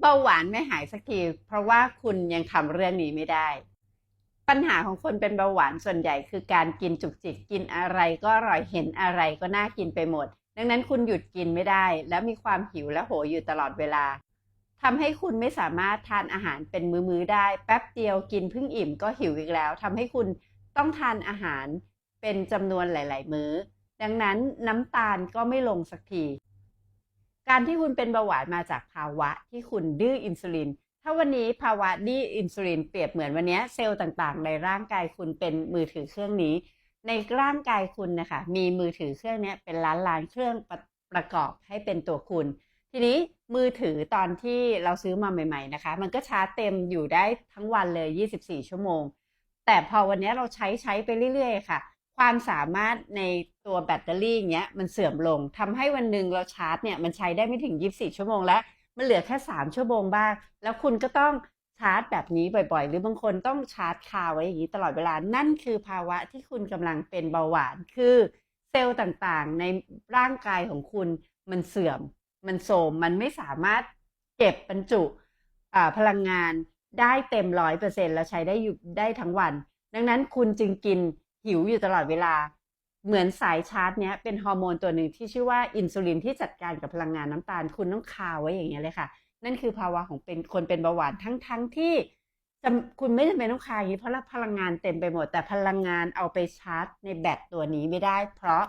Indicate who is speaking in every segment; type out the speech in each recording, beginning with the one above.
Speaker 1: เบาหวานไม่หายสักทีเพราะว่าคุณยังทำเรื่องนี้ไม่ได้ ปัญหาของคนเป็นเบาหวานส่วนใหญ่คือการกินจุกจิกกินอะไรก็อร่อยเห็นอะไรก็น่ากินไปหมด ดังนั้นคุณหยุดกินไม่ได้ แล้วมีความหิวและโหยอยู่ตลอดเวลาทำให้คุณไม่สามารถทานอาหารเป็นมื้อๆได้ แป๊บเดียวกินเพิ่งอิ่มก็หิวอีกแล้วทำให้คุณต้องทานอาหารเป็นจำนวนหลาย ๆ มื้อ ดังนั้นน้ำตาลก็ไม่ลงสักที การที่คุณเป็นเบาหวานมาจากภาวะที่คุณดื้ออินซูลิน ถ้าวันนี้ภาวะดื้ออินซูลินเปรียบเหมือนวันนี้เซลล์ต่างๆ ในร่างกายคุณเป็นมือถือเครื่องนี้ ในร่างกายคุณนะคะมีมือถือเครื่องนี้เป็นล้านล้านเครื่องประประกอบให้เป็นตัวคุณ ทีนี้มือถือตอนที่เราซื้อมาใหม่ ๆนะคะ มันก็ชาร์จเต็มอยู่ได้ทั้งวันเลย 24 ชั่วโมง แต่พอวันนี้เราใช้ใช้ไปเรื่อยๆ ค่ะ ความสามารถในตัวแบตเตอรี่เนี้ยมันเสื่อมลงทำให้วันหนึ่งเราชาร์จเนี่ยมันใช้ได้ไม่ถึง 24 ชั่วโมงแล้ว มันเหลือแค่ 3 ชั่วโมงบ้าง แล้วคุณก็ต้องชาร์จแบบนี้บ่อยๆ หรือบางคนต้องชาร์จคาไว้อย่างนี้ตลอดเวลา นั่นคือภาวะที่คุณกำลังเป็นเบาหวาน คือเซลล์ต่างๆ ในร่างกายของคุณมันเสื่อม มันโทรมมันไม่สามารถเก็บบรรจุพลังงานได้เต็มร้อยเปอร์เซ็นต์แล้วใช้ได้อยู่ได้ทั้งวัน ดังนั้นคุณจึงกิน หิวอยู่ตลอดเวลา เหมือนสายชาร์จเนี้ยเป็นฮอร์โมนตัวหนึ่งที่ชื่อว่าอินซูลินที่จัดการกับพลังงานน้ำตาล คุณต้องคาไว้อย่างเงี้ยเลยค่ะ นั่นคือภาวะของเป็นคนเป็นเบาหวานทั้งทั้งที่คุณไม่จำเป็นต้องคาอย่างนี้เพราะพลังงานเต็มไปหมด แต่พลังงานเอาไปชาร์จ ในแบตตัวนี้ไม่ได้ เพราะ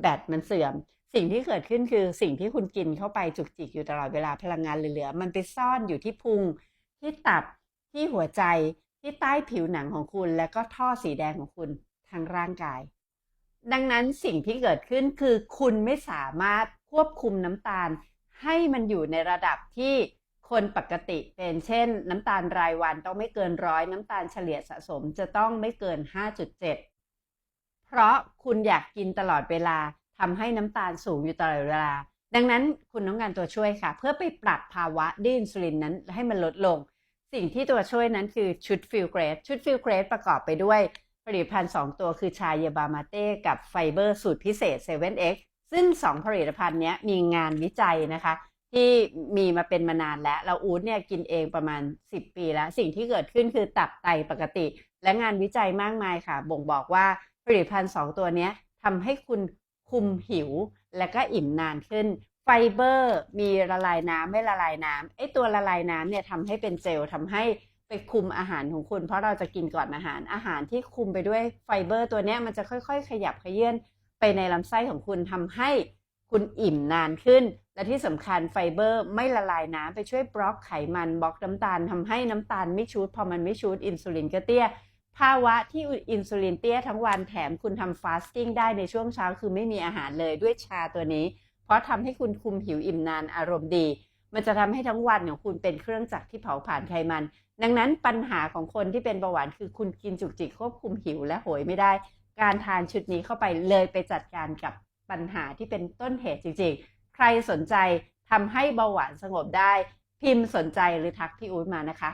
Speaker 1: แบตมันเสื่อม สิ่งที่เกิดขึ้นคือสิ่งที่คุณกินเข้าไปจุกจิกอยู่ตลอดเวลาพลังงานเหลือๆมันไปซ่อนอยู่ที่พุงที่ตับที่หัวใจที่ใต้ผิวหนังของคุณ และก็ท่อสีแดงของคุณ ทางร่างกาย ดังนั้นสิ่งที่เกิดขึ้นคือคุณไม่สามารถควบคุมน้ำตาล ให้มันอยู่ในระดับที่คนปกติเป็นเช่น น้ำตาลรายวันต้องไม่เกินร้อยน้ำตาลเฉลี่ยสะสมจะต้องไม่เกิน 5.7 เพราะคุณอยากกินตลอดเวลาทำให้น้ำตาลสูงอยู่ตลอดเวลา ดังนั้นคุณต้องการตัวช่วยค่ะ เพื่อไปปรับภาวะดื้ออินซูลินนั้นให้มันลดลง สิ่งที่ตัวช่วยนั้นคือชุดฟิลเกรดชุดฟิลเกรดประกอบไปด้วย ผลิตภัณฑ์ 2 ตัวคือชาเยบามาเต้กับไฟเบอร์สูตรพิเศษ 7X ซึ่ง 2 ผลิตภัณฑ์นี้มีงานวิจัยนะคะ ที่มีมาเป็นมานานแล้ว เราอูดเนี่ยกินเองประมาณ 10 ปีแล้ว สิ่งที่เกิดขึ้นคือตับไตปกติ และงานวิจัยมากมายค่ะ บ่งบอกว่าผลิตภัณฑ์ 2 ตัวนี้ทำให้คุณคุมหิว และก็อิ่มนานขึ้นไฟเบอร์มีละลายน้ำไม่ละลายน้ำไอตัวละลายน้ำเนี่ยทำให้เป็นเจลทำให้ ไปคุมอาหารของคุณ เพราะเราจะกินก่อนอาหารอาหารที่คุมไปด้วยไฟเบอร์ตัวนี้มันจะค่อย ๆ ขยับขยื่นไปในลำไส้ของคุณทำให้คุณอิ่มนานขึ้น และที่สำคัญไฟเบอร์ไม่ละลายน้ำไปช่วยบล็อกไขมันบล็อกน้ำตาลทำให้น้ำตาลไม่ชูดพอมันไม่ชูดอินซูลินก็เตี้ยภาวะที่อินซูลินเตี้ยทั้งวันแถมคุณทำฟาสติ้งได้ในช่วงเช้าคือไม่มีอาหารเลยด้วยชาตัวนี้ เพราะทำให้คุณคุมหิวอิ่มนานอารมณ์ดี มันจะทำให้ทั้งวันของคุณเป็นเครื่องจักรที่เผาผลาญไขมัน ดังนั้นปัญหาของคนที่เป็นเบาหวานคือคุณกินจุกจิกควบคุมหิวและโหยไม่ได้ การทานชุดนี้เข้าไปเลยไปจัดการกับปัญหาที่เป็นต้นเหตุจริงๆ ใครสนใจทำให้เบาหวานสงบได้ พิมพ์สนใจหรือทักพี่อู๊ดมานะคะ